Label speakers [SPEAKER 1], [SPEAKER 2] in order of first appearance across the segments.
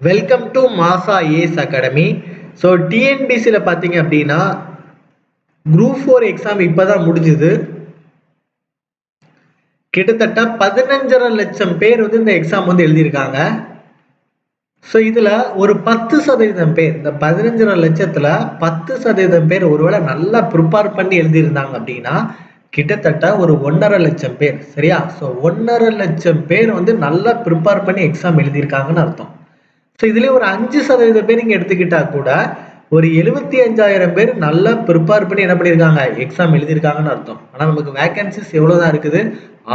[SPEAKER 1] Welcome to Masa ace academy so டிஎன்பிசியில் பார்த்தீங்க அப்படின்னா குரூப் ஃபோர் எக்ஸாம் இப்போ தான் முடிஞ்சுது. கிட்டத்தட்ட பதினஞ்சரை லட்சம் பேர் வந்து இந்த எக்ஸாம் வந்து எழுதியிருக்காங்க. ஸோ இதில் ஒரு பத்து சதவீதம் பேர் இந்த பதினஞ்சரை லட்சத்தில் பத்து சதவீதம் பேர் ஒருவேளை நல்லா ப்ரிப்பேர் பண்ணி எழுதியிருந்தாங்க அப்படின்னா கிட்டத்தட்ட ஒரு ஒன்றரை லட்சம் பேர் சரியா? ஸோ ஒன்றரை லட்சம் பேர் வந்து நல்லா ப்ரிப்பேர் பண்ணி எக்ஸாம் எழுதியிருக்காங்கன்னு அர்த்தம். ஸோ இதுலேயே ஒரு அஞ்சு சதவீதம் பேர் நீங்கள் எடுத்துக்கிட்டா கூட ஒரு எழுபத்தி அஞ்சாயிரம் பேர் நல்லா ப்ரிப்பேர் பண்ணி என்ன பண்ணியிருக்காங்க எக்ஸாம் எழுதியிருக்காங்கன்னு அர்த்தம். ஆனால் நமக்கு வேகன்சிஸ் எவ்வளோ தான் இருக்குது?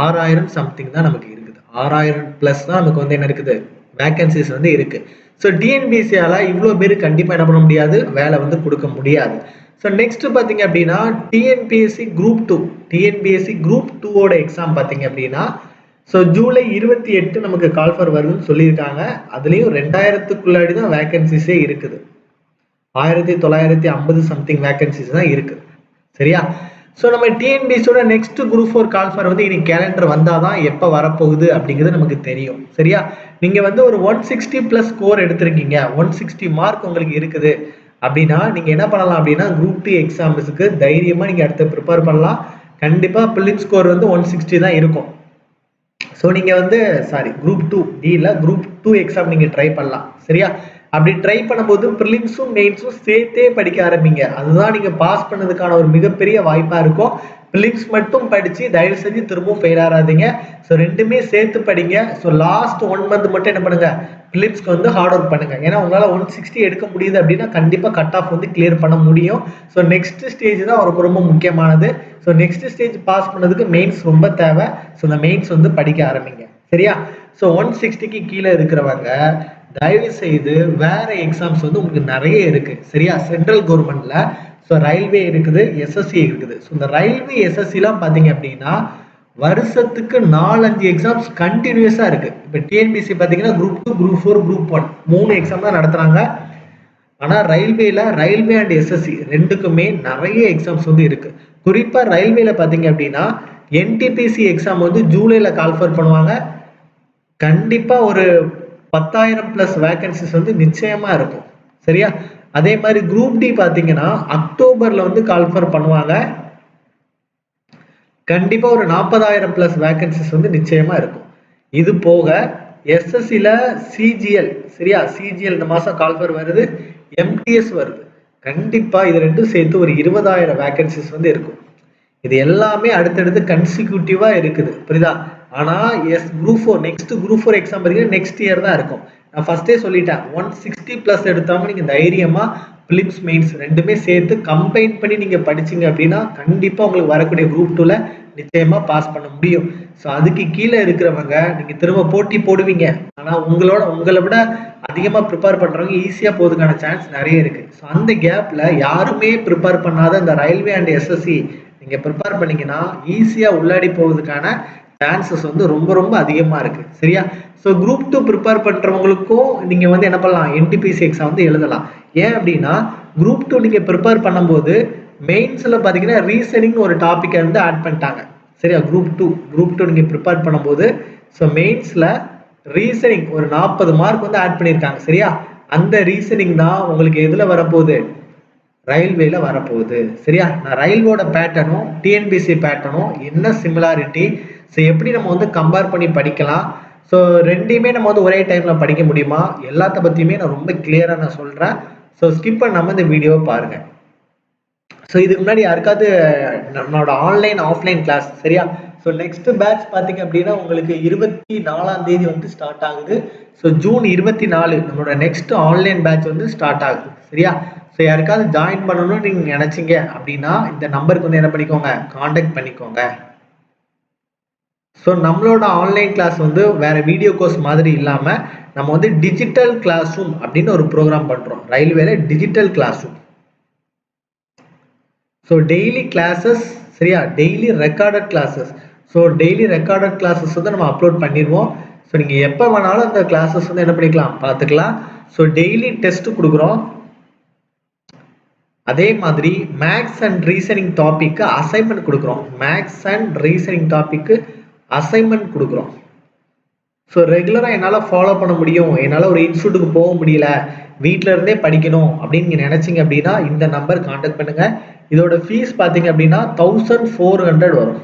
[SPEAKER 1] ஆறாயிரம் சம்திங் தான் நமக்கு இருக்குது. ஆறாயிரம் ப்ளஸ் தான் நமக்கு வந்து என்ன இருக்குது? வேகன்சிஸ் வந்து இருக்குது ஸோ டிஎன்பிசியால் இவ்வளோ பேர் கண்டிப்பாக என்ன பண்ண முடியாது? வேலை வந்து கொடுக்க முடியாது. ஸோ நெக்ஸ்ட் பார்த்தீங்க அப்படின்னா TNPSC group two TNPSC group டூவோட எக்ஸாம் பார்த்தீங்க அப்படின்னா ஸோ ஜூலை இருபத்தி எட்டு நமக்கு கால்ஃபர் வருதுன்னு சொல்லியிருக்காங்க. அதுலேயும் ரெண்டாயிரத்துக்குள்ளாடி தான் வேக்கன்சிஸே இருக்குது. ஆயிரத்தி தொள்ளாயிரத்தி ஐம்பது சம்திங் வேக்கன்சிஸ் தான் இருக்குது. சரியா? ஸோ நம்ம டிஎன்பிஎஸோட நெக்ஸ்ட் குரூப் ஃபோர் கால்ஃபர் வந்து இனி கேலண்டர் வந்தால் தான் எப்போ வரப்போகுது அப்படிங்கிறது நமக்கு தெரியும். சரியா? நீங்கள் வந்து ஒரு ஒன் சிக்ஸ்டி ப்ளஸ் ஸ்கோர் எடுத்திருக்கீங்க. ஒன் சிக்ஸ்டி மார்க் உங்களுக்கு இருக்குது. அப்படின்னா நீங்கள் என்ன பண்ணலாம் அப்படின்னா குரூப் டூ எக்ஸாம்ஸுக்கு தைரியமாக நீங்கள் அடுத்து ப்ரிப்பேர் பண்ணலாம். கண்டிப்பாக பில்லிங் ஸ்கோர் வந்து ஒன் சிக்ஸ்டி தான் இருக்கும். ஸோ நீங்கள் வந்து சாரி குரூப் டூ டியில் குரூப் டூ எக்ஸாம் நீங்கள் ட்ரை பண்ணலாம். சரியா? அப்படி ட்ரை பண்ணும்போது ப்ரிலிம்ஸும் மெயின்ஸும் சேர்த்தே படிக்க ஆரம்பிங்க. அதுதான் நீங்கள் பாஸ் பண்ணதுக்கான ஒரு மிகப்பெரிய வாய்ப்பாக இருக்கும். ப்ரிலிம்ஸ் மட்டும் படித்து தயவு செஞ்சு திரும்பவும் ஃபெயில் ஆகாதீங்க ஸோ ரெண்டுமே சேர்த்து படிங்க. ஸோ லாஸ்ட் ஒன் மந்த் மட்டும் என்ன பண்ணுங்கள் ப்ரிலிம்ஸ்க்கு வந்து ஹார்ட் ஒர்க் பண்ணுங்க. ஏன்னா உங்களால் ஒன் சிக்ஸ்டி எடுக்க முடியுது அப்படின்னா கண்டிப்பாக கட் ஆஃப் வந்து கிளியர் பண்ண முடியும். ஸோ நெக்ஸ்ட் ஸ்டேஜ் தான் ரொம்ப ரொம்ப முக்கியமானது. ஸோ நெக்ஸ்ட் ஸ்டேஜ் பாஸ் பண்ணதுக்கு மெயின்ஸ் ரொம்ப தேவை. ஸோ இந்த மெயின்ஸ் வந்து படிக்க ஆரம்பிங்க. சரியா? ஸோ ஒன் சிக்ஸ்டிக்கு கீழே இருக்கிறவங்க தயவு செய்து வேற எக்ஸாம்ஸ் வந்து உங்களுக்கு நிறைய இருக்கு. சரியா? சென்ட்ரல் கவர்மெண்ட்ல ஸோ ரயில்வே இருக்குது எஸ்எஸ்சி இருக்குது. ஸோ இந்த ரயில்வே எஸ்எஸ்சிலாம் பார்த்தீங்க அப்படின்னா வருஷத்துக்கு நாலஞ்சு எக்ஸாம்ஸ் கண்டினியூஸாக இருக்குது இப்போ டிஎன்பிசி பார்த்தீங்கன்னா group two group four group one மூணு எக்ஸாம் தான் நடத்துகிறாங்க ஆனால் ரயில்வேல ரயில்வே அண்ட் எஸ்எஸ்சி ரெண்டுக்குமே நிறைய எக்ஸாம்ஸ் வந்து இருக்குது குறிப்பாக ரயில்வேல பார்த்தீங்க அப்படின்னா என்டிபிசி எக்ஸாம் வந்து ஜூலையில் கால்ஃபர் பண்ணுவாங்க. கண்டிப்பாக ஒரு பத்தாயிரம் ப்ளஸ் வேக்கன்சிஸ் வந்து நிச்சயமாக இருக்கும். சரியா? அதே மாதிரி குரூப் டி பார்த்தீங்கன்னா அக்டோபரில் வந்து கால்ஃபர் பண்ணுவாங்க. கண்டிப்பா ஒரு நாற்பதாயிரம் ப்ளஸ் வேகன்சிஸ் வந்து நிச்சயமா இருக்கும். இது போக எஸ்எஸ்சியில் சிஜிஎல் சரியா? சிஜிஎல் இந்த மாதம் கால்ஃபர் வருது. எம்டிஎஸ் வருது. கண்டிப்பாக இது ரெண்டும் சேர்த்து ஒரு இருபதாயிரம் வேகன்சிஸ் வந்து இருக்கும். இது எல்லாமே அடுத்தடுத்து கன்சிக்யூட்டிவாக இருக்குது. புரியுதா? ஆனால் S group four next group four exam பார்த்தீங்கன்னா நெக்ஸ்ட் இயர் தான் இருக்கும். நான் ஃபர்ஸ்டே சொல்லிட்டேன். ஒன் சிக்ஸ்டி ப்ளஸ் எடுத்தாமல் நீங்கள் தைரியமாக பிலிப்ஸ் மெயின்ஸ் ரெண்டுமே சேர்த்து கம்பைன் பண்ணி நீங்கள் படிச்சீங்க அப்படின்னா கண்டிப்பாக உங்களுக்கு வரக்கூடிய குரூப் டூவில் நிச்சயமாக பாஸ் பண்ண முடியும். ஸோ அதுக்கு கீழே இருக்கிறவங்க நீங்கள் திரும்ப போட்டி போடுவீங்க. ஆனால் உங்களோட உங்களை விட அதிகமாக ப்ரிப்பேர் பண்ணுறவங்க ஈஸியாக போகிறதுக்கான சான்ஸ் நிறைய இருக்குது ஸோ அந்த கேப்பில் யாருமே ப்ரிப்பேர் பண்ணாத இந்த ரயில்வே அண்ட் எஸ்எஸ்சி நீங்கள் ப்ரிப்பேர் பண்ணீங்கன்னா ஈஸியாக உள்ளாடி போகிறதுக்கான சான்சஸ் வந்து ரொம்ப ரொம்ப அதிகமாக இருக்குது சரியா? ஸோ குரூப் டூ ப்ரிப்பேர் பண்ணுறவங்களுக்கும் நீங்கள் வந்து என்ன பண்ணலாம்? என்டிபிசி எக்ஸாம் வந்து எழுதலாம். ஏன் அப்படின்னா குரூப் டூ நீங்கள் ப்ரிப்பேர் பண்ணும்போது மெயின்ஸில் பார்த்தீங்கன்னா ரீசனிங் ஒரு டாப்பிக்கை வந்து ஆட் பண்ணிட்டாங்க. சரியா? குரூப் டூ குரூப் டூ நீங்கள் ப்ரிப்பேர் பண்ணும்போது ஸோ மெயின்ஸில் ரீசனிங் ஒரு நாற்பது மார்க் வந்து ஆட் பண்ணியிருக்காங்க. சரியா? அந்த ரீசனிங் தான் உங்களுக்கு எதில் வரப்போகுது? ரயில்வேல வரப்போகுது. சரியா? நான் ரயில்வோட பேட்டர்னும் டிஎன்பிசி பேட்டர்னும் என்ன சிமிலாரிட்டி ஸோ எப்படி நம்ம வந்து கம்பேர் பண்ணி படிக்கலாம்? ஸோ ரெண்டையுமே நம்ம வந்து ஒரே டைமில் படிக்க முடியுமா? எல்லாத்த பற்றியுமே நான் ரொம்ப கிளியராக நான் சொல்கிறேன் ஸோ ஸ்கிப் பண்ணாமல் இந்த வீடியோவை பாருங்கள் ஸோ இதுக்கு முன்னாடி யாருக்காவது நம்மளோட ஆன்லைன் ஆஃப்லைன் கிளாஸ் சரியா? ஸோ நெக்ஸ்ட் பேட்ச் பார்த்தீங்க அப்படின்னா உங்களுக்கு இருபத்தி நாலாம் தேதி வந்து ஸ்டார்ட் ஆகுது. ஸோ ஜூன் இருபத்தி நாலு நம்மளோட நெக்ஸ்ட் ஆன்லைன் பேட்ச் வந்து ஸ்டார்ட் ஆகுது. சரியா? ஸோ யாருக்காவது ஜாயின் பண்ணணும்னு நீங்கள் நினச்சிங்க அப்படின்னா இந்த நம்பருக்கு வந்து என்ன பண்ணிக்கோங்க? காண்டாக்ட் பண்ணிக்கோங்க. ஸோ நம்மளோட ஆன்லைன் கிளாஸ் வந்து வேற வீடியோ கோர்ஸ் மாதிரி இல்லாமல் நம்ம வந்து டிஜிட்டல் கிளாஸ் ரூம் அப்படின்னு ஒரு ப்ரோக்ராம் பண்ணுறோம் ரயில்வேல digital class room so daily classes சரியா? Daily recorded classes so daily recorded classes வந்து நம்ம அப்லோட் பண்ணிடுவோம் ஸோ நீங்கள் எப்போ வேணாலும் அந்த கிளாஸஸ் வந்து என்ன பண்ணிக்கலாம்? பார்த்துக்கலாம். ஸோ டெய்லி டெஸ்ட் கொடுக்குறோம். அதே மாதிரி மேக்ஸ் அண்ட் ரீசனிங் டாப்பிக்கு அசைன்மெண்ட் கொடுக்குறோம். மேக்ஸ் அண்ட் ரீசனிங் டாப்பிக்கு அசைன்மெண்ட் கொடுக்குறோம். ஸோ ரெகுலராக என்னால் ஃபாலோ பண்ண முடியும். என்னால் ஒரு இன்ஸ்டியூட்டுக்கு போக முடியல. வீட்டில இருந்தே படிக்கணும் அப்படின்னு நீங்கள் நினச்சிங்க அப்படின்னா இந்த நம்பர் காண்டாக்ட் பண்ணுங்கள் இதோட ஃபீஸ் பார்த்தீங்க அப்படின்னா தௌசண்ட் ஃபோர் ஹண்ட்ரட் வரும்.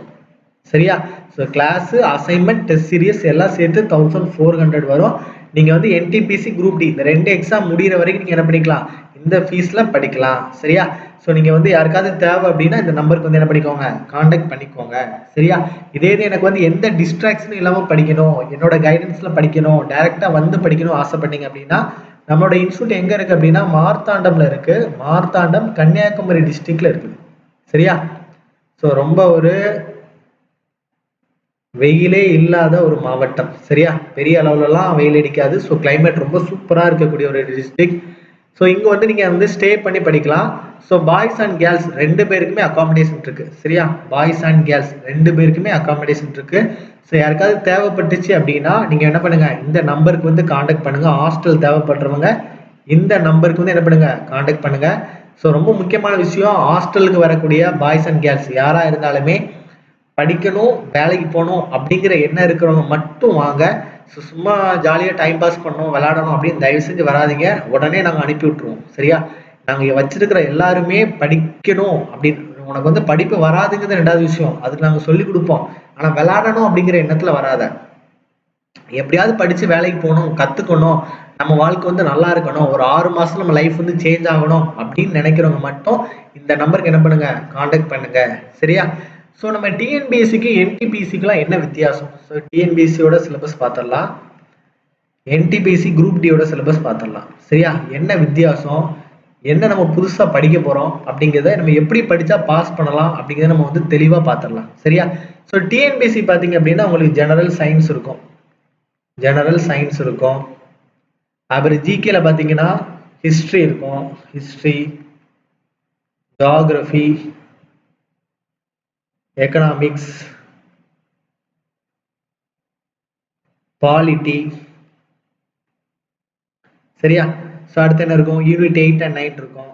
[SPEAKER 1] சரியா? So class assignment test series எல்லாம் சேர்த்து தௌசண்ட் ஃபோர் ஹண்ட்ரட் வரும். நீங்கள் வந்து என்டிபிசி குரூப் டி இந்த ரெண்டு எக்ஸாம் முடிகிற வரைக்கும் நீங்கள் என்ன பண்ணிக்கலாம்? இந்த ஃபீஸில் படிக்கலாம் சரியா? ஸோ நீங்கள் வந்து யாருக்காவது தேவை அப்படின்னா இந்த நம்பருக்கு வந்து என்ன பண்ணிக்கோங்க? காண்டாக்ட் பண்ணிக்கோங்க சரியா? இதே இது எனக்கு வந்து எந்த டிஸ்ட்ராக்ஷனும் இல்லாமல் படிக்கணும் என்னோட கைடன்ஸில் படிக்கணும் டைரெக்டாக வந்து படிக்கணும் ஆசைப்பட்டீங்க அப்படின்னா நம்மளோட இன்ஸ்டியூட் எங்கே இருக்குது அப்படின்னா மார்த்தாண்டமில் இருக்குது மார்த்தாண்டம் கன்னியாகுமரி டிஸ்ட்ரிக்டில் இருக்குது சரியா? ஸோ ரொம்ப ஒரு வெயிலே இல்லாத ஒரு மாவட்டம் சரியா? பெரிய அளவுலலாம் வெயில் அடிக்காது. ஸோ கிளைமேட் ரொம்ப சூப்பராக இருக்கக்கூடிய ஒரு டிஸ்ட்ரிக்ட் ஸோ இங்கே வந்து நீங்கள் வந்து ஸ்டே பண்ணி படிக்கலாம். ஸோ பாய்ஸ் அண்ட் கேர்ள்ஸ் ரெண்டு பேருக்குமே அகாமடேஷன் இருக்கு. சரியா? பாய்ஸ் அண்ட் கேர்ள்ஸ் ரெண்டு பேருக்குமே அகாமடேஷன் இருக்கு. ஸோ யாருக்காவது தேவைப்பட்டுச்சு அப்படின்னா நீங்கள் என்ன பண்ணுங்க? இந்த நம்பருக்கு வந்து காண்டாக்ட் பண்ணுங்க. ஹாஸ்டல் தேவைப்படுறவங்க இந்த நம்பருக்கு வந்து என்ன பண்ணுங்க? காண்டாக்ட் பண்ணுங்க. ஸோ ரொம்ப முக்கியமான விஷயம் ஹாஸ்டலுக்கு வரக்கூடிய பாய்ஸ் அண்ட் கேர்ள்ஸ் யாராக இருந்தாலுமே படிக்கணும் வேலைக்கு போகணும் அப்படிங்கிற எண்ணம் இருக்கிறவங்க மட்டும் வாங்க. ஸோ சும்மா ஜாலியாக டைம் பாஸ் பண்ணணும் விளாடணும் அப்படின்னு தயவு செஞ்சு வராதீங்க. உடனே நாங்கள் அனுப்பி விட்ருவோம் சரியா? நாங்கள் வச்சிருக்கிற எல்லாருமே படிக்கணும் அப்படின்னு. உனக்கு வந்து படிப்பு வராதுங்கிறது ரெண்டாவது விஷயம். அதுக்கு நாங்கள் சொல்லி கொடுப்போம். ஆனால் விளாடணும் அப்படிங்கிற எண்ணத்தில் வராத. எப்படியாவது படித்து வேலைக்கு போகணும் கற்றுக்கணும் நம்ம வாழ்க்கை வந்து நல்லா இருக்கணும். ஒரு ஆறு மாதம் நம்ம லைஃப் வந்து சேஞ்ச் ஆகணும் அப்படின்னு நினைக்கிறவங்க மட்டும் இந்த நம்பருக்கு என்ன பண்ணுங்க? காண்டாக்ட் பண்ணுங்க. சரியா? ஸோ நம்ம டிஎன்பிஎஸ்சிக்கு என்டிபிசிக்குலாம் என்ன வித்தியாசம்? ஸோ டிஎன்பிஎஸ்சியோட சிலபஸ் பார்த்துடலாம். என்டிபிஎஸ்சி குரூப் டியோட சிலபஸ் பார்த்துடலாம். சரியா? என்ன வித்தியாசம்? என்ன நம்ம புதுசாக படிக்க போகிறோம் அப்படிங்கிறத நம்ம எப்படி படித்தா பாஸ் பண்ணலாம்? அப்படிங்கிறத நம்ம வந்து தெளிவாக பார்த்துடலாம். சரியா? ஸோ டிஎன்பிஎஸ்சி பார்த்தீங்க அப்படின்னா உங்களுக்கு ஜெனரல் சயின்ஸ் இருக்கும். ஜெனரல் சயின்ஸ் இருக்கும். அப்புறம் ஜிகேல பார்த்தீங்கன்னா ஹிஸ்ட்ரி இருக்கும். ஹிஸ்ட்ரி ஜாகிரஃபி எக்கனாமிக்ஸ் பாலிட்டி சரியா? ஸோ அடுத்து என்ன இருக்கும்? யூனிட் எயிட் அண்ட் நைன் இருக்கும்.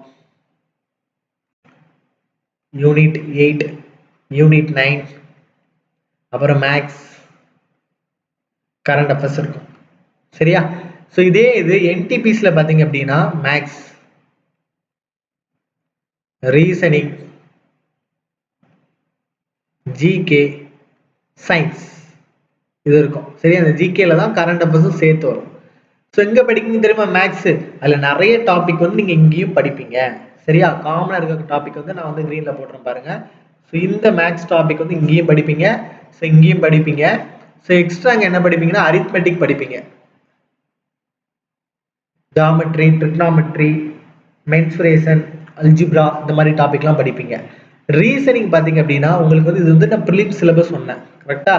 [SPEAKER 1] யூனிட் எயிட் யூனிட் நைன் அப்புறம் மேக்ஸ் கரண்ட் அஃபேர்ஸ் இருக்கும். சரியா? ஸோ இதே இது என்டிபிஸில் பார்த்தீங்க அப்படின்னா மேக்ஸ் ரீசனிங் ஜிகே சயின்ஸ் இது இருக்கும். சரி அந்த ஜிகேல தான் கரண்ட் அஃபேர்ஸும் சேர்த்து வரும். ஸோ எங்கே படிக்கணும் தெரியுமா மேக்ஸு அதில் நிறைய டாபிக் வந்து நீங்கள் இங்கேயும் படிப்பீங்க. சரியா? காமனாக இருக்க டாபிக் வந்து நான் வந்து க்ரீனில் போட்டுறேன் பாருங்கள் ஸோ இந்த மேக்ஸ் டாபிக் வந்து இங்கேயும் படிப்பீங்க. ஸோ இங்கேயும் படிப்பீங்க. ஸோ எக்ஸ்ட்ரா அங்கே என்ன படிப்பீங்கன்னா அரித்மெட்டிக் படிப்பீங்க. ஜாமெட்ரி ட்ரிக்னாமெட்ரி மென்சுரேஷன் அல்ஜிப்ரா இந்த மாதிரி டாபிக்லாம் படிப்பீங்க. ரீசனிங் பார்த்தீங்க அப்படின்னா உங்களுக்கு வந்து இது வந்து நான் ப்ரிலிம் சிலபஸ் சொன்னேன். கரெக்டா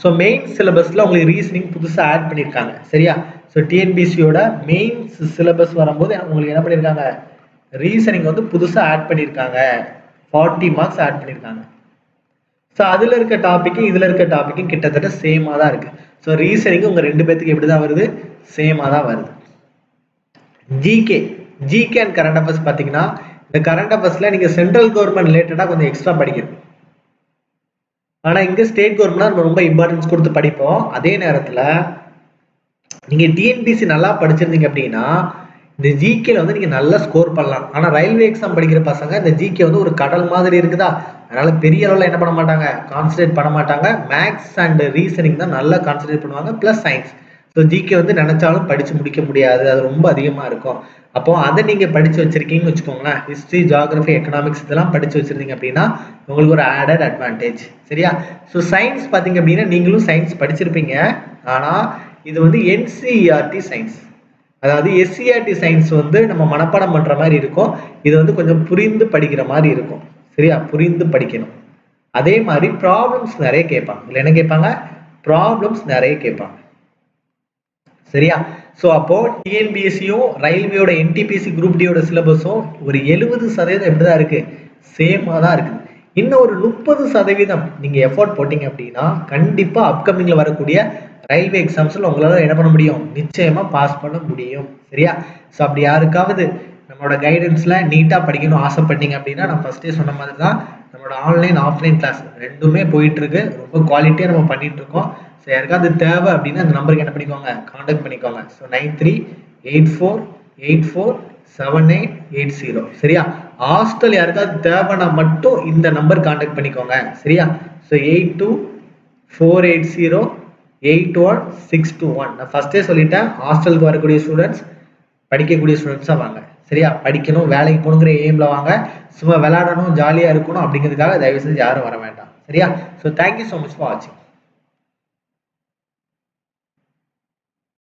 [SPEAKER 1] ஸோ மெயின் சிலபஸில் உங்களுக்கு ரீசனிங் புதுசாக ஆட் பண்ணியிருக்காங்க சரியா? ஸோ டிஎன்பிசியோட மெயின் சிலபஸ் வரும்போது உங்களுக்கு என்ன பண்ணியிருக்காங்க ரீசனிங் வந்து புதுசாக ஆட் பண்ணியிருக்காங்க ஃபார்ட்டி மார்க்ஸ் ஆட் பண்ணியிருக்காங்க ஸோ அதில் இருக்க டாப்பிக்கும் இதில் இருக்க டாப்பிக்கும் கிட்டத்தட்ட சேமாக தான் இருக்குது ஸோ ரீசனிங் உங்கள் ரெண்டு பேத்துக்கு எப்படி தான் வருது? சேமாக தான் வருது. GK GK and current affairs பார்த்தீங்கன்னா இந்த கரண்ட் அஃபேர்ஸில் நீங்கள் சென்ட்ரல் கவர்மெண்ட் ரிலேட்டடாக கொஞ்சம் எக்ஸ்ட்ரா படிக்கணும். ஆனால் இங்கே ஸ்டேட் கவர்மெண்ட் நம்ம ரொம்ப இம்பார்ட்டன்ஸ் கொடுத்து படிப்போம். அதே நேரத்தில் நீங்கள் டிஎன்பிசி நல்லா படிச்சிருந்தீங்க அப்படின்னா இந்த ஜிகேல வந்து நீங்கள் நல்லா ஸ்கோர் பண்ணலாம். ஆனால் ரயில்வே எக்ஸாம் படிக்கிற பசங்க இந்த ஜிகே வந்து ஒரு கடல் மாதிரி இருக்குதா? அதனால பெரிய அளவில் என்ன பண்ண மாட்டாங்க? கான்சன்ட்ரேட் பண்ண மாட்டாங்க. மேக்ஸ் அண்ட் ரீசனிங் தான் நல்லா கான்சன்ட்ரேட் பண்ணுவாங்க. ப்ளஸ் சயின்ஸ் ஸோ ஜிகே வந்து நினைச்சாலும் படிச்சு முடிக்க முடியாது. அது ரொம்ப அதிகமாக இருக்கும். அப்போ அதை நீங்க படிச்சு வச்சிருக்கீங்கன்னு வச்சுக்கோங்களேன். ஹிஸ்ட்ரி ஜியாகிரபி எக்கனாமிக்ஸ் இதெல்லாம் படிச்சு வச்சிருந்தீங்க அப்படின்னா உங்களுக்கு ஒரு ஆடட் அட்வான்டேஜ் சரியா? ஸோ சயின்ஸ் பார்த்தீங்க அப்படின்னா நீங்களும் சயின்ஸ் படிச்சிருப்பீங்க. ஆனா இது வந்து என்சிஇஆர்டி சயின்ஸ் அதாவது எஸ்சிஆர்டி சயின்ஸ் வந்து நம்ம மனப்பாடம் பண்ற மாதிரி இருக்கும். இது வந்து கொஞ்சம் புரிந்து படிக்கிற மாதிரி இருக்கும். சரியா? புரிந்து படிக்கணும். அதே மாதிரி ப்ராப்ளம்ஸ் நிறைய கேட்பாங்க. இல்லை என்ன கேட்பாங்க? ப்ராப்ளம்ஸ் நிறைய கேட்பாங்க. சரியா? ஸோ அப்போ டிஎன்பிஎஸ்சியும் ரயில்வேயோட என்டிபிஎஸ்சி குரூப் டியோட சிலபஸும் ஒரு எழுபது சதவீதம் எப்படிதான் இருக்கு. சேமாக தான் இருக்குது. இன்னும் ஒரு முப்பது சதவீதம் நீங்க எஃபோர்ட் போட்டீங்க அப்படின்னா கண்டிப்பா அப்கமிங்ல வரக்கூடிய ரயில்வே எக்ஸாம்ஸ்ல உங்களால என்ன பண்ண முடியும்? நிச்சயமா பாஸ் பண்ண முடியும். சரியா? ஸோ அப்படி யாருக்காவது நம்மளோட கைடன்ஸ்ல நீட்டா படிக்கணும் ஆசைப்பட்டீங்க அப்படின்னா நான் ஃபர்ஸ்டே சொன்ன மாதிரி தான் நம்மளோட ஆன்லைன் ஆஃப்லைன் கிளாஸ் ரெண்டுமே போயிட்டு இருக்கு. ரொம்ப குவாலிட்டியா நம்ம பண்ணிட்டு இருக்கோம். ஸோ யாருக்காவது தேவை அப்படின்னா அந்த நம்பருக்கு என்ன பண்ணிக்கோங்க காண்டாக்ட் பண்ணிக்கோங்க. So nine three eight four eight four seven eight eight zero சரியா? ஹாஸ்டல் யாருக்காவது தேவைன்னா மட்டும் இந்த நம்பர் காண்டாக்ட் பண்ணிக்கோங்க. சரியா? So eight two four eight zero eight one six two one நான் ஃபஸ்ட்டே சொல்லிட்டேன் ஹாஸ்டலுக்கு வரக்கூடிய ஸ்டூடெண்ட்ஸ் படிக்கக்கூடிய ஸ்டூடெண்ட்ஸாக வாங்க. சரியா? படிக்கணும் வேலைக்கு போகணுங்கிற எய்மில் வாங்க. சும்மா விளையாடணும் ஜாலியாக இருக்கணும் அப்படிங்கிறதுக்காக தயவுசெய்து யாரும் வர வேண்டாம். சரியா? So thank you so much for வாட்சிங்